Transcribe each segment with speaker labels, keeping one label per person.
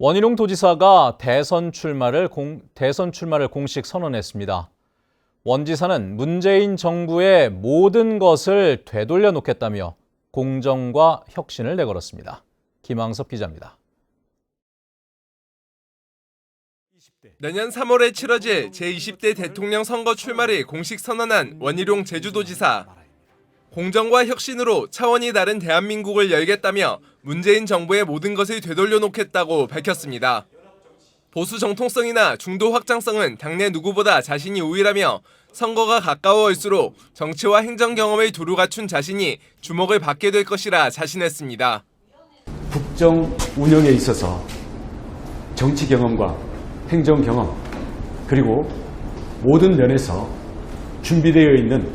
Speaker 1: 원희룡 도지사가 대선 출마를 공, 대선 출마를 공식 선언했습니다. 원 지사는 문재인 정부의 모든 것을 되돌려 놓겠다며 공정과 혁신을 내걸었습니다. 김항섭 기자입니다.
Speaker 2: 내년 3월에 치러질 제20대 대통령 선거 출마를 공식 선언한 원희룡 제주도지사. 공정과 혁신으로 차원이 다른 대한민국을 열겠다며 문재인 정부의 모든 것을 되돌려 놓겠다고 밝혔습니다. 보수 정통성이나 중도 확장성은 당내 누구보다 자신이 우위라며 선거가 가까워올수록 정치와 행정 경험을 두루 갖춘 자신이 주목을 받게 될 것이라 자신했습니다.
Speaker 3: 국정 운영에 있어서 정치 경험과 행정 경험 그리고 모든 면에서 준비되어 있는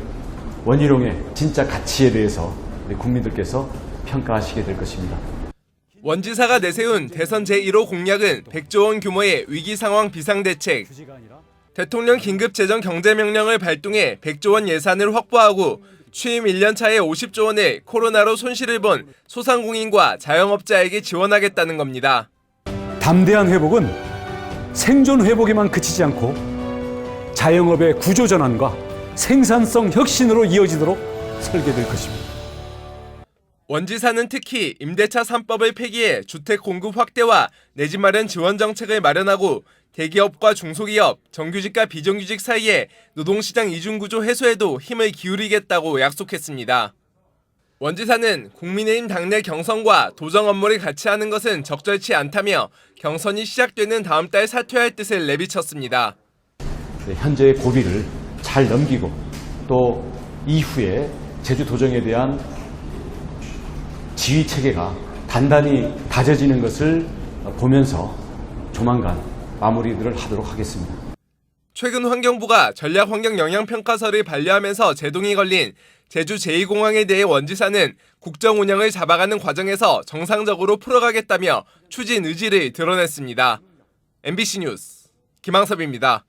Speaker 3: 원희룡의 진짜 가치에 대해서 우리 국민들께서 평가하시게 될 것입니다.
Speaker 2: 원 지사가 내세운 대선 제1호 공약은 100조 원 규모의 위기 상황 비상 대책, 대통령 긴급 재정 경제 명령을 발동해 100조 원 예산을 확보하고 취임 1년 차에 50조 원을 코로나로 손실을 본 소상공인과 자영업자에게 지원하겠다는 겁니다.
Speaker 3: 담대한 회복은 생존 회복에만 그치지 않고 자영업의 구조 전환과 생산성 혁신으로 이어지도록 설계될 것입니다.
Speaker 2: 원 지사는 특히 임대차 3법을 폐기해 주택 공급 확대와 내 집 마련 지원 정책을 마련하고 대기업과 중소기업, 정규직과 비정규직 사이에 노동시장 이중구조 해소에도 힘을 기울이겠다고 약속했습니다. 원 지사는 국민의힘 당내 경선과 도정 업무를 같이 하는 것은 적절치 않다며 경선이 시작되는 다음 달 사퇴할 뜻을 내비쳤습니다.
Speaker 3: 네, 현재의 고비를 잘 넘기고 또 이후에 제주 도정에 대한 지휘 체계가 단단히 다져지는 것을 보면서 조만간 마무리들을 하도록 하겠습니다.
Speaker 2: 최근 환경부가 전략환경 영향평가서를 반려하면서 제동이 걸린 제주 제2공항에 대해 원지사는 국정 운영을 잡아가는 과정에서 정상적으로 풀어가겠다며 추진 의지를 드러냈습니다. MBC 뉴스 김항섭입니다.